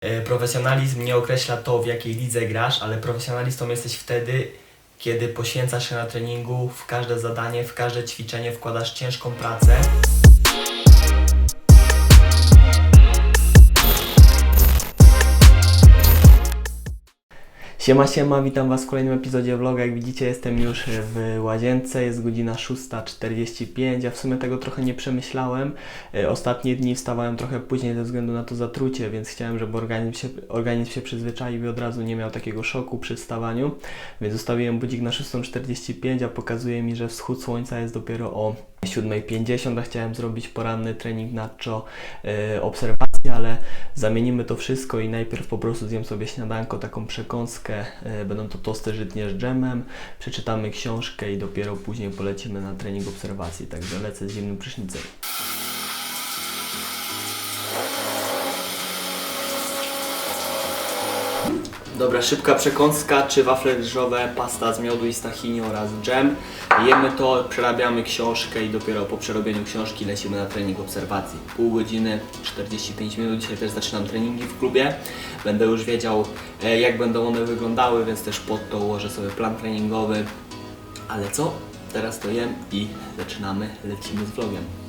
E, Profesjonalizm nie określa to, w jakiej lidze grasz, ale profesjonalistą jesteś wtedy, kiedy poświęcasz się na treningu, w każde zadanie, w każde ćwiczenie wkładasz ciężką pracę. Siema, siema, witam Was w kolejnym epizodzie vloga. Jak widzicie, jestem już w łazience, jest godzina 6.45. Ja w sumie tego trochę nie przemyślałem. E, Ostatnie dni wstawałem trochę później ze względu na to zatrucie, więc chciałem, żeby organizm się, organizm się przyzwyczaił i od razu nie miał takiego szoku przy wstawaniu. Więc ustawiłem budzik na 6.45, a pokazuje mi, że wschód słońca jest dopiero o 7.50, a chciałem zrobić poranny trening nacho e, obserwacji, ale zamienimy to wszystko i najpierw po prostu zjem sobie śniadanko, taką przekąskę, e, będą to tosty żytnie z dżemem, przeczytamy książkę i dopiero później polecimy na trening obserwacji, także lecę z zimnym prysznicem. Dobra, szybka przekąska, czy wafle ryżowe, pasta z miodu i z tahini oraz dżem. Jemy to, przerabiamy książkę i dopiero po przerobieniu książki lecimy na trening obserwacji. Pół godziny, 45 minut. Dzisiaj też zaczynam treningi w klubie. Będę już wiedział, e, jak będą one wyglądały, więc też pod to ułożę sobie plan treningowy. Ale co? Teraz to jem i zaczynamy, lecimy z vlogiem.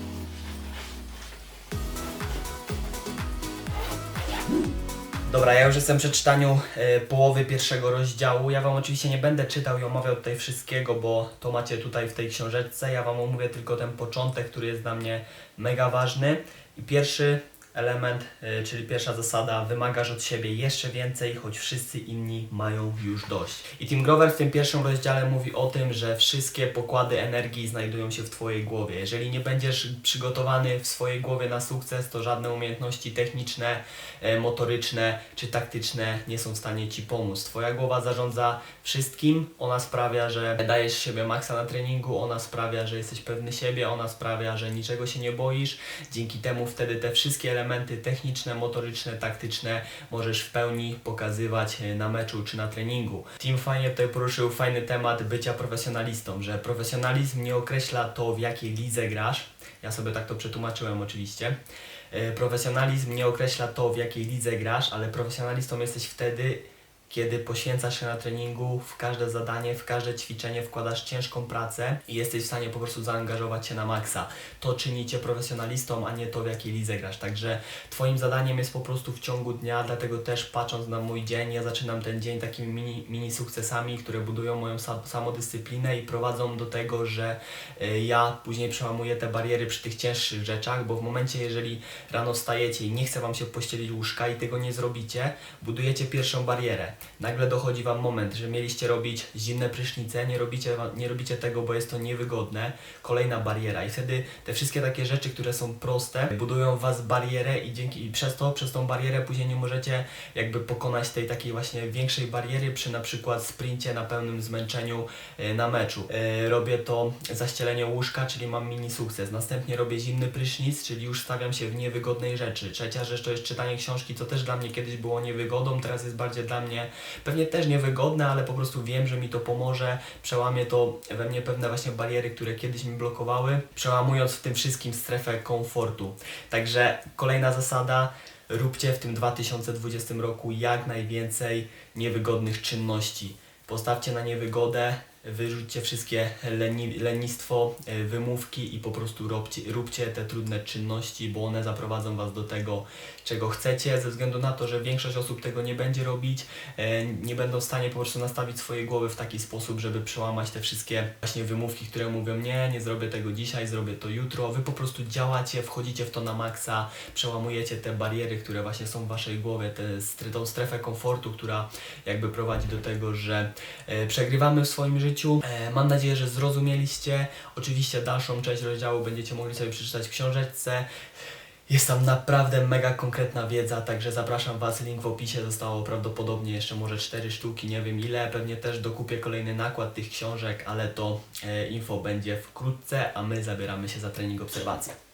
Dobra, ja już jestem przy czytaniu e, połowy pierwszego rozdziału. Ja Wam oczywiście nie będę czytał i omawiał tutaj wszystkiego, bo to macie tutaj w tej książeczce. Ja Wam omówię tylko ten początek, który jest dla mnie mega ważny. I pierwszy element, e, czyli pierwsza zasada, wymagasz od siebie jeszcze więcej, choć wszyscy inni mają już dość. I Tim Grover w tym pierwszym rozdziale mówi o tym, że wszystkie pokłady energii znajdują się w Twojej głowie. Jeżeli nie będziesz przygotowany w swojej głowie na sukces, to żadne umiejętności techniczne, e, motoryczne czy taktyczne nie są w stanie Ci pomóc. Twoja głowa zarządza wszystkim, ona sprawia, że dajesz siebie maksa na treningu, ona sprawia, że jesteś pewny siebie, ona sprawia, że niczego się nie boisz. Dzięki temu wtedy te wszystkie elementy techniczne, motoryczne, taktyczne możesz w pełni pokazywać e, na meczu czy na treningu. Team fajnie tutaj poruszył fajny temat bycia profesjonalistą, że profesjonalizm nie określa to, w jakiej lidze grasz. Ja sobie tak to przetłumaczyłem oczywiście. E, Profesjonalizm nie określa to, w jakiej lidze grasz, ale profesjonalistą jesteś wtedy, kiedy poświęcasz się na treningu, w każde zadanie, w każde ćwiczenie wkładasz ciężką pracę i jesteś w stanie po prostu zaangażować się na maksa. To czyni cię profesjonalistą, a nie to, w jakiej lidze grasz. Także Twoim zadaniem jest po prostu w ciągu dnia, dlatego też patrząc na mój dzień, ja zaczynam ten dzień takimi mini, mini sukcesami, które budują moją sa samodyscyplinę i prowadzą do tego, że y, ja później przełamuję te bariery przy tych cięższych rzeczach, bo w momencie, jeżeli rano wstajecie i nie chce Wam się pościelić łóżka i tego nie zrobicie, budujecie pierwszą barierę. Nagle dochodzi Wam moment, że mieliście robić zimne prysznice, nie robicie, nie robicie tego, bo jest to niewygodne. Kolejna bariera i wtedy te wszystkie takie rzeczy, które są proste, budują Was barierę i dzięki i przez to, przez tą barierę później nie możecie jakby pokonać tej takiej właśnie większej bariery przy na przykład sprincie na pełnym zmęczeniu e, na meczu. E, Robię to zaścielenie łóżka, czyli mam mini sukces. Następnie robię zimny prysznic, czyli już stawiam się w niewygodnej rzeczy. Trzecia rzecz to jest czytanie książki, co też dla mnie kiedyś było niewygodą, teraz jest bardziej dla mnie pewnie też niewygodne, ale po prostu wiem, że mi to pomoże. Przełamie to we mnie pewne właśnie bariery, które kiedyś mi blokowały, przełamując w tym wszystkim strefę komfortu. Także kolejna zasada. Róbcie w tym 2020 roku jak najwięcej niewygodnych czynności. Postawcie na niewygodę, wyrzućcie wszystkie leni, lenistwo, e, wymówki i po prostu róbcie, róbcie te trudne czynności, bo one zaprowadzą Was do tego, czego chcecie, ze względu na to, że większość osób tego nie będzie robić, e, nie będą w stanie po prostu nastawić swojej głowy w taki sposób, żeby przełamać te wszystkie właśnie wymówki, które mówią nie, nie zrobię tego dzisiaj, zrobię to jutro. Wy po prostu działacie, wchodzicie w to na maksa, przełamujecie te bariery, które właśnie są w Waszej głowie, tę strefę komfortu, która jakby prowadzi do tego, że e, przegrywamy w swoim życiu. E, mam nadzieję, że zrozumieliście. Oczywiście dalszą część rozdziału będziecie mogli sobie przeczytać w książeczce. Jest tam naprawdę mega konkretna wiedza, także zapraszam Was. Link w opisie zostało prawdopodobnie jeszcze może 4 sztuki, nie wiem ile. Pewnie też dokupię kolejny nakład tych książek, ale to e, info będzie wkrótce, a my zabieramy się za trening obserwacji.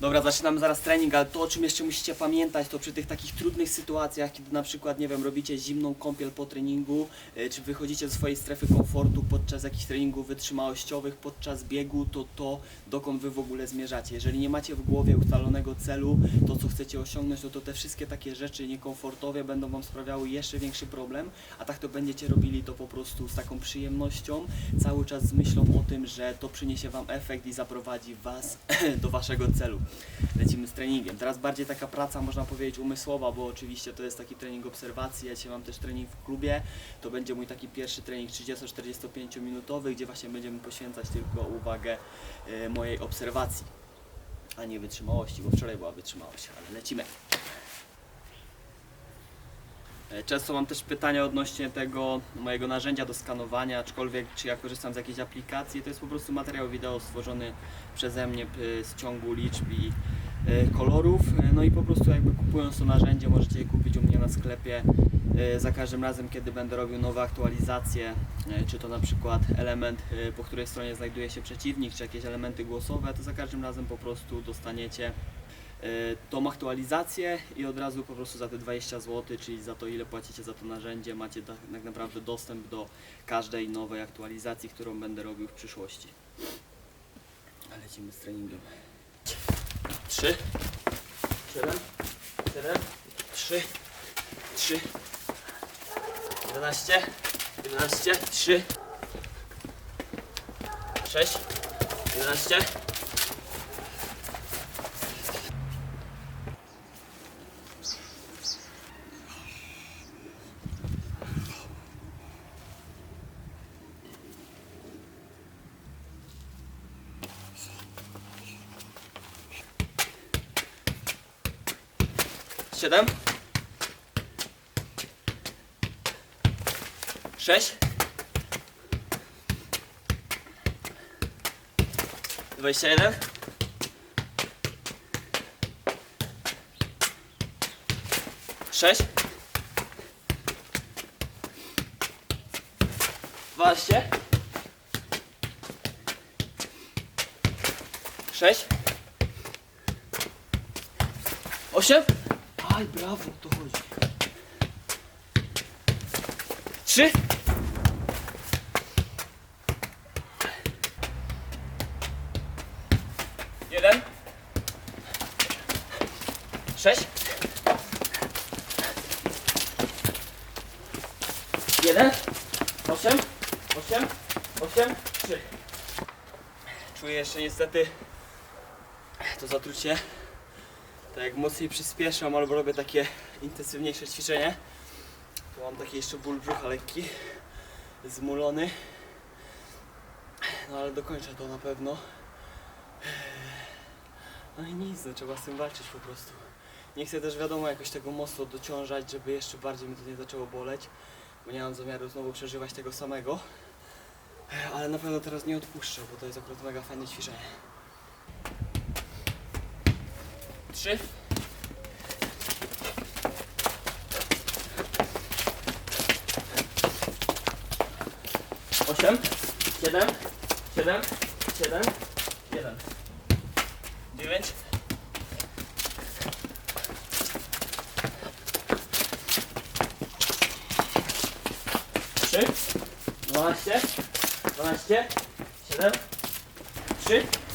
Dobra, zaczynamy zaraz trening, ale to o czym jeszcze musicie pamiętać, to przy tych takich trudnych sytuacjach, kiedy na przykład, nie wiem, robicie zimną kąpiel po treningu, y, czy wychodzicie ze swojej strefy komfortu podczas jakichś treningów wytrzymałościowych, podczas biegu, to to, dokąd wy w ogóle zmierzacie. Jeżeli nie macie w głowie ustalonego celu, to co chcecie osiągnąć, no to te wszystkie takie rzeczy niekomfortowe będą wam sprawiały jeszcze większy problem, a tak to będziecie robili to po prostu z taką przyjemnością, cały czas z myślą o tym, że to przyniesie wam efekt i zaprowadzi was do waszego celu. Lecimy z treningiem. Teraz bardziej taka praca, można powiedzieć, umysłowa, bo oczywiście to jest taki trening obserwacji. Ja dzisiaj mam też trening w klubie. To będzie mój taki pierwszy trening 30-45 minutowy, gdzie właśnie będziemy poświęcać tylko uwagę e, mojej obserwacji, a nie wytrzymałości, bo wczoraj była wytrzymałość, ale lecimy. E, Często mam też pytania odnośnie tego mojego narzędzia do skanowania, aczkolwiek czy ja korzystam z jakiejś aplikacji, to jest po prostu materiał wideo stworzony przeze mnie y, z ciągu liczb i y, kolorów. No i po prostu jakby kupując to narzędzie możecie je kupić u mnie na sklepie za każdym razem, kiedy będę robił nowe aktualizacje, czy to na przykład element, po której stronie znajduje się przeciwnik, czy jakieś elementy głosowe, to za każdym razem po prostu dostaniecie tą aktualizację i od razu po prostu za te 20 zł, czyli za to ile płacicie za to narzędzie, macie tak, naprawdę dostęp do każdej nowej aktualizacji, którą będę robił w przyszłości. Lecimy z treningiem. 3, 7, 7, 3, 3, 11, 11, 3, 6, 11, Siedem. Sześć. Dwadzieścia jeden. Sześć. Dwanaście. Sześć. Osiem. Aj, brawo, to chodzi. Trzy. Jeden. Sześć. Jeden. Osiem. Osiem. Osiem. Trzy. Czuję jeszcze niestety to zatrucie tak jak mocniej przyspieszam albo robię takie intensywniejsze ćwiczenie, to mam taki jeszcze ból brzucha lekki, zmulony. No ale dokończę to na pewno. No i nic, no trzeba z tym walczyć po prostu. Nie chcę też wiadomo jakoś tego mocno dociążać, żeby jeszcze bardziej mi to nie zaczęło boleć, bo nie mam zamiaru znowu przeżywać tego samego. Ale na pewno teraz nie odpuszczę, bo to jest akurat mega fajne ćwiczenie. Trzy. Osiem. Siedem. Siedem. Siedem. Jeden. Dziewięć. Trzy. Dwanaście. Dwanaście. Siedem. Trzy.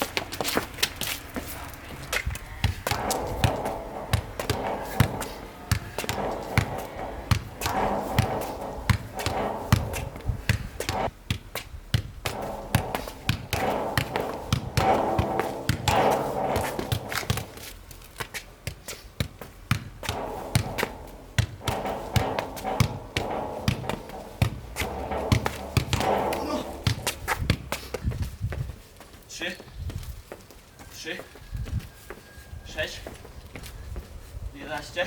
6 11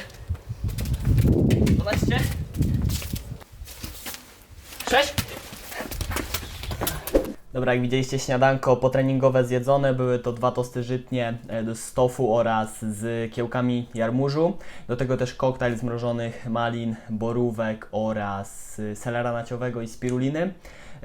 12 6 Dobra, jak widzieliście śniadanko potreningowe zjedzone, były to dwa tosty żytnie e, z tofu oraz z kiełkami jarmużu. Do tego też koktajl z mrożonych malin, borówek oraz e, selera naciowego i spiruliny.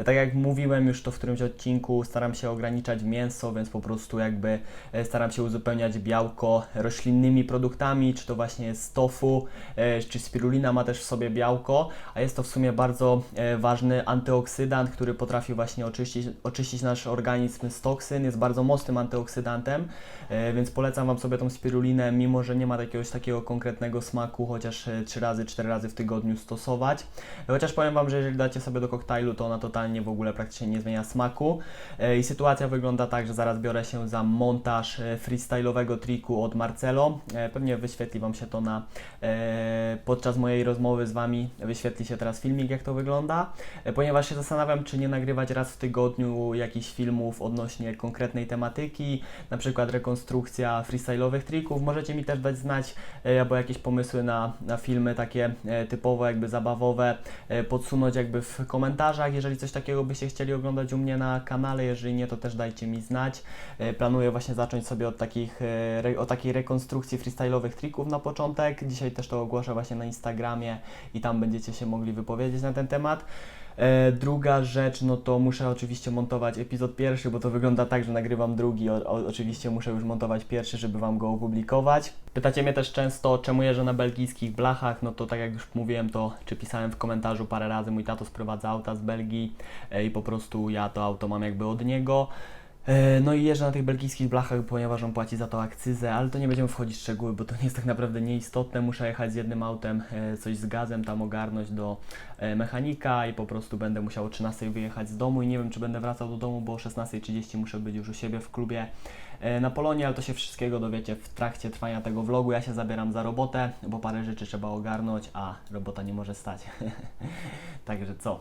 Tak jak mówiłem już to w którymś odcinku, staram się ograniczać mięso, więc po prostu jakby e, staram się uzupełniać białko roślinnymi produktami, czy to właśnie jest tofu, e, czy spirulina ma też w sobie białko, a jest to w sumie bardzo e, ważny antyoksydant, który potrafi właśnie oczyścić, oczyścić nasz organizm z toksyn, jest bardzo mocnym antyoksydantem, więc polecam Wam sobie tą spirulinę, mimo że nie ma jakiegoś takiego konkretnego smaku, chociaż 3 razy, 4 razy w tygodniu stosować. Chociaż powiem Wam, że jeżeli dacie sobie do koktajlu, to ona totalnie w ogóle praktycznie nie zmienia smaku. E, I sytuacja wygląda tak, że zaraz biorę się za montaż e, freestyle'owego triku od Marcelo. E, Pewnie wyświetli Wam się to na podczas mojej rozmowy z Wami. Wyświetli się teraz filmik, jak to wygląda. Ponieważ się zastanawiam, czy nie nagrywać raz w tygodniu jakichś filmów odnośnie konkretnej tematyki, na przykład rekonstrukcja freestyle'owych trików. Możecie mi też dać znać, albo jakieś pomysły na, na filmy takie typowo jakby zabawowe, podsunąć jakby w komentarzach, jeżeli coś takiego byście chcieli oglądać u mnie na kanale, jeżeli nie, to też dajcie mi znać. E, Planuję właśnie zacząć sobie od takich, e, od takiej rekonstrukcji freestyle'owych trików na początek. Dzisiaj też to ogłoszę właśnie na Instagramie i tam będziecie się mogli wypowiedzieć na ten temat. E, druga rzecz, no to muszę oczywiście montować epizod pierwszy, bo to wygląda tak, że nagrywam drugi. O, o, oczywiście muszę już montować pierwszy, żeby Wam go opublikować. Pytacie mnie też często, czemu jeżdżę na belgijskich blachach. No to tak jak już mówiłem, to czy pisałem w komentarzu parę razy, mój tato sprowadza auta z Belgii e, i po prostu ja to auto mam jakby od niego. E, No i jeżdżę na tych belgijskich blachach, ponieważ on płaci za to akcyzę, ale to nie będziemy wchodzić w szczegóły, bo to nie jest tak naprawdę nieistotne. Muszę jechać z jednym autem, e, coś z gazem tam ogarnąć do e, mechanika i po prostu będę musiał o 13 wyjechać z domu i nie wiem, czy będę wracał do domu, bo o 16.30 muszę być już u siebie w klubie na Polonie, ale to się wszystkiego dowiecie w trakcie trwania tego vlogu. Ja się zabieram za robotę, bo parę rzeczy trzeba ogarnąć, a robota nie może stać. Także co?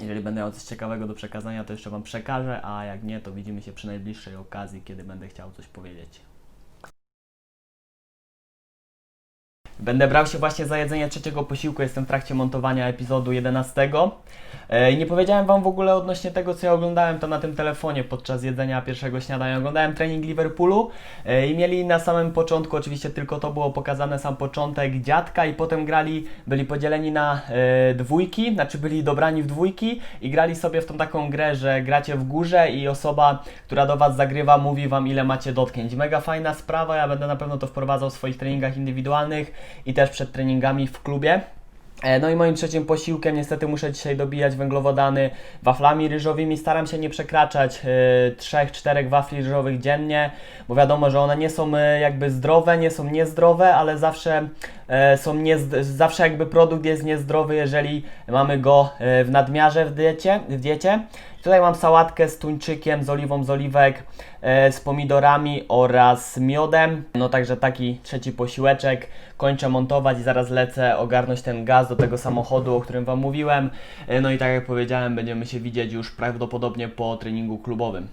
Jeżeli będę miał coś ciekawego do przekazania, to jeszcze Wam przekażę, a jak nie, to widzimy się przy najbliższej okazji, kiedy będę chciał coś powiedzieć. Będę brał się właśnie za jedzenie trzeciego posiłku, jestem w trakcie montowania epizodu 11. E, nie powiedziałem Wam w ogóle odnośnie tego, co ja oglądałem to na tym telefonie podczas jedzenia pierwszego śniadania. Oglądałem trening Liverpoolu e, i mieli na samym początku, oczywiście tylko to było pokazane, sam początek dziadka i potem grali, byli podzieleni na e, dwójki, znaczy byli dobrani w dwójki i grali sobie w tą taką grę, że gracie w górze i osoba, która do Was zagrywa, mówi Wam ile macie dotknięć. Mega fajna sprawa, ja będę na pewno to wprowadzał w swoich treningach indywidualnych i też przed treningami w klubie. E, No i moim trzecim posiłkiem niestety muszę dzisiaj dobijać węglowodany waflami ryżowymi. Staram się nie przekraczać e, trzech, czterech wafli ryżowych dziennie, bo wiadomo, że one nie są e, jakby zdrowe, nie są niezdrowe, ale zawsze e, są nie, zawsze jakby produkt jest niezdrowy, jeżeli mamy go e, w nadmiarze w diecie. W diecie. Tutaj mam sałatkę z tuńczykiem, z oliwą z oliwek, e, z pomidorami oraz miodem. No także taki trzeci posiłeczek. Kończę montować i zaraz lecę ogarnąć ten gaz do tego samochodu, o którym Wam mówiłem. E, no i tak jak powiedziałem, będziemy się widzieć już prawdopodobnie po treningu klubowym.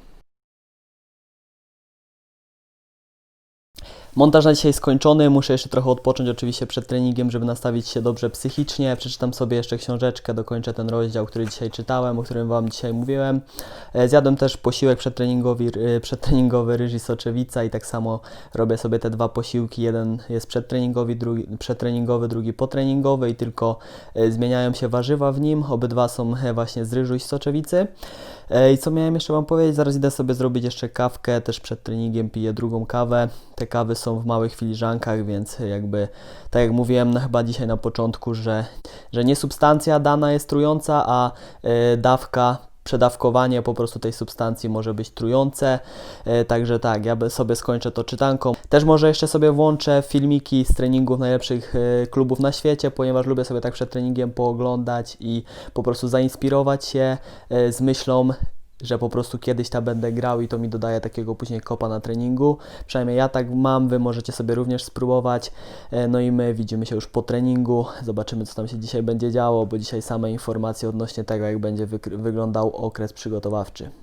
Montaż na dzisiaj skończony, muszę jeszcze trochę odpocząć oczywiście przed treningiem, żeby nastawić się dobrze psychicznie. Przeczytam sobie jeszcze książeczkę, dokończę ten rozdział, który dzisiaj czytałem, o którym Wam dzisiaj mówiłem. E, Zjadłem też posiłek przedtreningowy, y, przedtreningowy ryż i soczewica i tak samo robię sobie te dwa posiłki. Jeden jest przedtreningowy, drugi, przedtreningowy, drugi potreningowy i tylko e, zmieniają się warzywa w nim. Obydwa są e, właśnie z ryżu i soczewicy. E, I co miałem jeszcze Wam powiedzieć? Zaraz idę sobie zrobić jeszcze kawkę, też przed treningiem piję drugą kawę. Te kawy są w małych filiżankach, więc jakby, tak jak mówiłem no chyba dzisiaj na początku, że, że nie substancja dana jest trująca, a e, dawka przedawkowanie po prostu tej substancji może być trujące. E, Także tak, ja sobie skończę to czytanką. Też może jeszcze sobie włączę filmiki z treningów najlepszych e, klubów na świecie, ponieważ lubię sobie tak przed treningiem pooglądać i po prostu zainspirować się z myślą, że po prostu kiedyś tam będę grał i to mi dodaje takiego później kopa na treningu. Przynajmniej ja tak mam, wy możecie sobie również spróbować. E, No i my widzimy się już po treningu. Zobaczymy, co tam się dzisiaj będzie działo, bo dzisiaj same informacje odnośnie tego, jak będzie wyglądał okres przygotowawczy.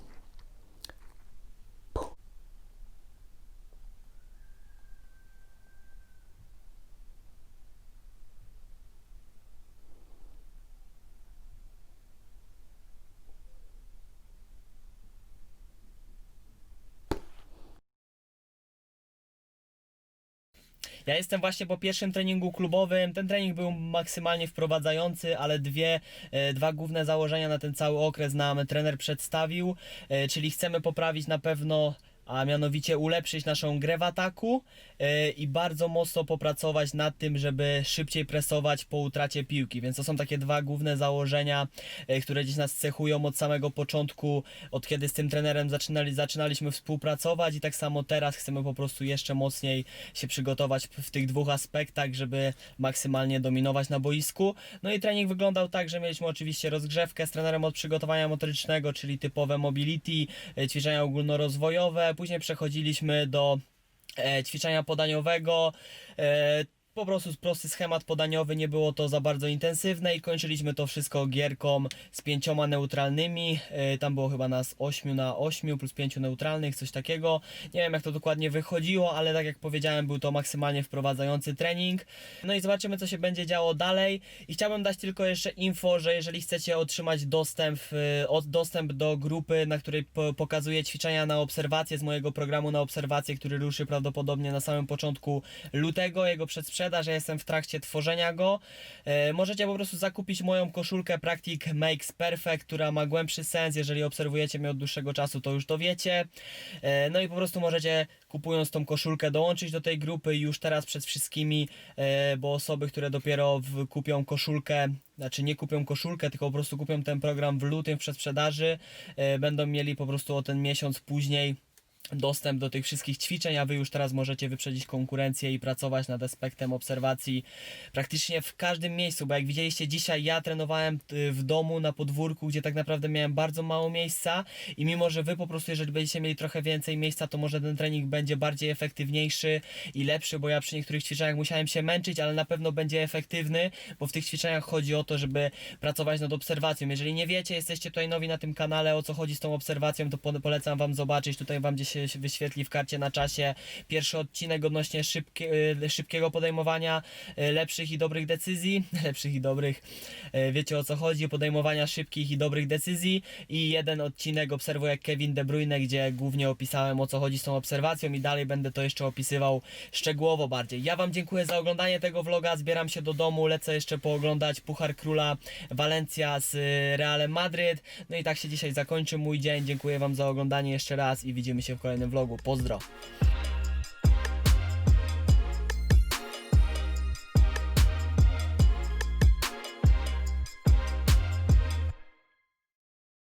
Ja jestem właśnie po pierwszym treningu klubowym. Ten trening był maksymalnie wprowadzający, ale dwie, e, dwa główne założenia na ten cały okres nam trener przedstawił, e, czyli chcemy poprawić na pewno a mianowicie ulepszyć naszą grę w ataku e, i bardzo mocno popracować nad tym, żeby szybciej presować po utracie piłki. Więc to są takie dwa główne założenia, e, które gdzieś nas cechują od samego początku, od kiedy z tym trenerem zaczynali, zaczynaliśmy współpracować i tak samo teraz chcemy po prostu jeszcze mocniej się przygotować w tych dwóch aspektach, żeby maksymalnie dominować na boisku. No i trening wyglądał tak, że mieliśmy oczywiście rozgrzewkę z trenerem od przygotowania motorycznego, czyli typowe mobility, e, ćwiczenia ogólnorozwojowe, później przechodziliśmy do e, ćwiczenia podaniowego. Po prostu prosty schemat podaniowy, nie było to za bardzo intensywne i kończyliśmy to wszystko gierką z pięcioma neutralnymi. E, Tam było chyba nas 8 na 8 plus 5 neutralnych, coś takiego. Nie wiem jak to dokładnie wychodziło, ale tak jak powiedziałem, był to maksymalnie wprowadzający trening. No i zobaczymy co się będzie działo dalej. I chciałbym dać tylko jeszcze info, że jeżeli chcecie otrzymać dostęp, e, dostęp do grupy, na której po, pokazuję ćwiczenia na obserwację z mojego programu na obserwację, który ruszy prawdopodobnie na samym początku lutego, jego przedsprzedaż, ja jestem w trakcie tworzenia go. E, możecie po prostu zakupić moją koszulkę Practic Makes Perfect, która ma głębszy sens, jeżeli obserwujecie mnie od dłuższego czasu, to już to wiecie. E, no i po prostu możecie kupując tą koszulkę dołączyć do tej grupy już teraz przed wszystkimi, e, bo osoby, które dopiero kupią koszulkę, znaczy nie kupią koszulkę, tylko po prostu kupią ten program w lutym w przedsprzedaży, będą mieli po prostu o ten miesiąc później dostęp do tych wszystkich ćwiczeń, a Wy już teraz możecie wyprzedzić konkurencję i pracować nad aspektem obserwacji praktycznie w każdym miejscu, bo jak widzieliście dzisiaj ja trenowałem y, w domu na podwórku, gdzie tak naprawdę miałem bardzo mało miejsca i mimo, że Wy po prostu jeżeli będziecie mieli trochę więcej miejsca, to może ten trening będzie bardziej efektywniejszy i lepszy, bo ja przy niektórych ćwiczeniach musiałem się męczyć, ale na pewno będzie efektywny, bo w tych ćwiczeniach chodzi o to, żeby pracować nad obserwacją. Jeżeli nie wiecie, jesteście tutaj nowi na tym kanale, o co chodzi z tą obserwacją, to po- polecam Wam zobaczyć, tutaj Wam gdzieś się wyświetli w karcie na czasie. Pierwszy odcinek odnośnie y, szybkiego podejmowania y, lepszych i dobrych decyzji, lepszych i dobrych, y, wiecie o co chodzi, podejmowania szybkich i dobrych decyzji. I jeden odcinek obserwuję Kevin De Bruyne, gdzie głównie opisałem o co chodzi z tą obserwacją i dalej będę to jeszcze opisywał szczegółowo bardziej. Ja Wam dziękuję za oglądanie tego vloga, zbieram się do domu, lecę jeszcze pooglądać Puchar Króla Walencja z Realem Madryt, no i tak się dzisiaj zakończy mój dzień, dziękuję Wam za oglądanie jeszcze raz i widzimy się w kolejnym vlogu. Pozdro!